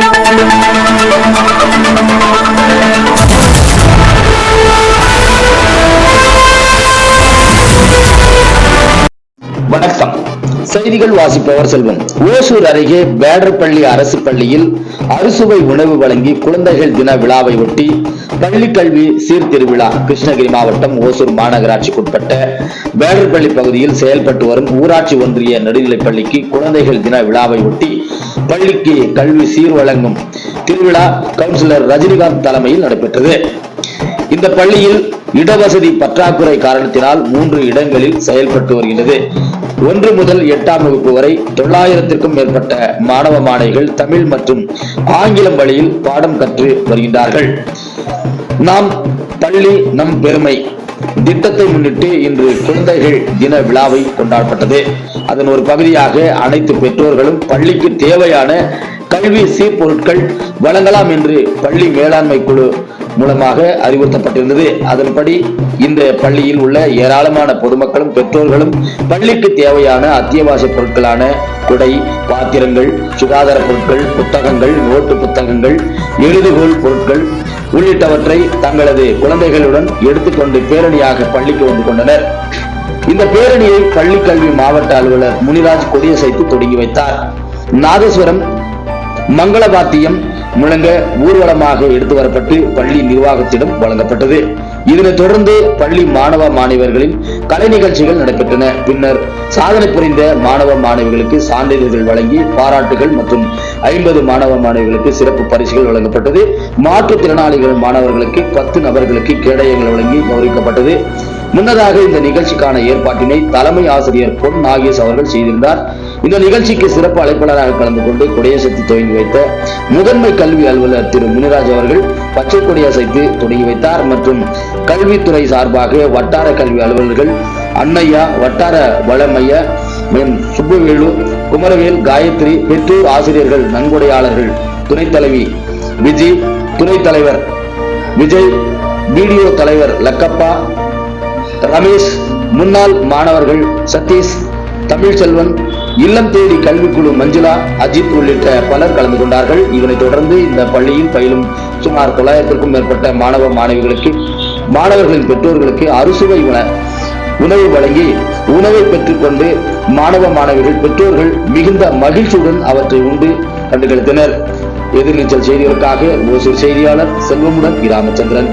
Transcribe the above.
Let's go. செய்திகள் வாசிப்பவர் செல்வம். ஓசூர் அருகே பேடர்பள்ளி அரசு பள்ளியில் அறுசுவை உணவு வழங்கி குழந்தைகள் தின விழாவை ஒட்டி பள்ளி கல்வி சீர்திருவிழா. கிருஷ்ணகிரி மாவட்டம் ஓசூர் மாநகராட்சிக்குட்பட்ட பேடர்பள்ளி பகுதியில் செயல்பட்டு வரும் ஊராட்சி ஒன்றிய நடுநிலைப் பள்ளிக்கு குழந்தைகள் தின விழாவை ஒட்டி பள்ளிக்கு கல்வி சீர் வழங்கும் திருவிழா கவுன்சிலர் ரஜினிகாந்த் தலைமையில் நடைபெற்றது. இந்த பள்ளியில் இடவசதி பற்றாக்குறை காரணத்தினால் மூன்று இடங்களில் செயல்பட்டு வருகின்றது. ஒன்று முதல் எட்டாம் வகுப்பு வரை தொள்ளாயிரத்திற்கும் மேற்பட்ட மாணவ மாணவிகள் தமிழ் மற்றும் ஆங்கிலம் வழியில் பாடம் கற்று வருகின்றார்கள். நாம் பள்ளி நம் பெருமை திட்டத்தை முன்னிட்டு இன்று குழந்தைகள் தின விழாவை கொண்டாடப்பட்டது. அதன் ஒரு பகுதியாக அனைத்து பெற்றோர்களும் பள்ளிக்கு தேவையான கல்வி சீர்பொருட்கள் வழங்கலாம் என்று பள்ளி மேலாண்மை குழு மூலமாக அறிவுறுத்தப்பட்டிருந்தது. அதன்படி இந்த பள்ளியில் உள்ள ஏராளமான பொதுமக்களும் பெற்றோர்களும் பள்ளிக்கு தேவையான அத்தியாவசிய பொருட்களான குடை பாத்திரங்கள் சுகாதார பொருட்கள் புத்தகங்கள் நோட்டு புத்தகங்கள் எழுதுகோள் பொருட்கள் உள்ளிட்டவற்றை தங்களது குழந்தைகளுடன் எடுத்துக்கொண்டு பேரணியாக பள்ளிக்கு வந்து கொண்டனர். இந்த பேரணியை பள்ளி கல்வி மாவட்ட அலுவலர் முனிராஜ் கொடியசைத்து தொடங்கி வைத்தார். நாதேஸ்வரம் மங்களவாத்தியம் முழங்க ஊர்வலமாக எடுத்து வரப்பட்டு பள்ளி நிர்வாகத்திடம் வழங்கப்பட்டது. இதனைத் தொடர்ந்து பள்ளி மாணவ மாணவர்களின் கலை நிகழ்ச்சிகள் நடைபெற்றன. பின்னர் சாதனை புரிந்த மாணவ மாணவிகளுக்கு சான்றிதழ்கள் வழங்கி பாராட்டுகள் மற்றும் ஐம்பது மாணவ மாணவிகளுக்கு சிறப்பு பரிசுகள் வழங்கப்பட்டது. மாற்றுத்திறனாளிகள் மாணவர்களுக்கு பத்து நபர்களுக்கு கேடயங்கள் வழங்கி கௌரவிக்கப்பட்டது. முன்னதாக இந்த நிகழ்ச்சிக்கான ஏற்பாட்டினை தலைமை ஆசிரியர் பொன் நாகேஷ் அவர்கள் செய்திருந்தார். இந்த நிகழ்ச்சிக்கு சிறப்பு அழைப்பாளராக கலந்து கொண்டு கொடியசைத்து துவங்கி வைத்த முதன்மை கல்வி அலுவலர் திரு முனிராஜ் அவர்கள் பச்சை கொடியசைத்து தொடங்கி வைத்தார் மற்றும் கல்வித்துறை சார்பாக வட்டார கல்வி அலுவலர்கள் அன்னையா வட்டார வளமைய சுப்புவேலு குமரவேல் காயத்ரி பெற்றோர் ஆசிரியர்கள் நன்கொடையாளர்கள் துணைத் தலைவி விஜி துணைத் தலைவர் விஜய் வீடியோ தலைவர் லக்கப்பா ரமேஷ் முன்னாள் மாணவர்கள் சதீஷ் தமிழ்செல்வன் இல்லம் தேடி கல்விக்குழு மஞ்சுளா அஜித் உள்ளிட்ட பலர் கலந்து கொண்டார்கள். இதனைத் தொடர்ந்து இந்த பள்ளியில் பயிலும் சுமார் தொள்ளாயிரத்திற்கும் மேற்பட்ட மாணவ மாணவிகளுக்கு மாணவர்களின் பெற்றோர்களுக்கு அறுசுவை உண உணவு வழங்கி உணவை பெற்றுக்கொண்டு மாணவ மாணவிகள் பெற்றோர்கள் மிகுந்த மகிழ்ச்சியுடன் அவற்றை உண்டு கண்டுகளித்தனர். எதிர்நீச்சல் செய்திகளுக்காக ஓசூர் செய்தியாளர் செல்வமுடன் ராமச்சந்திரன்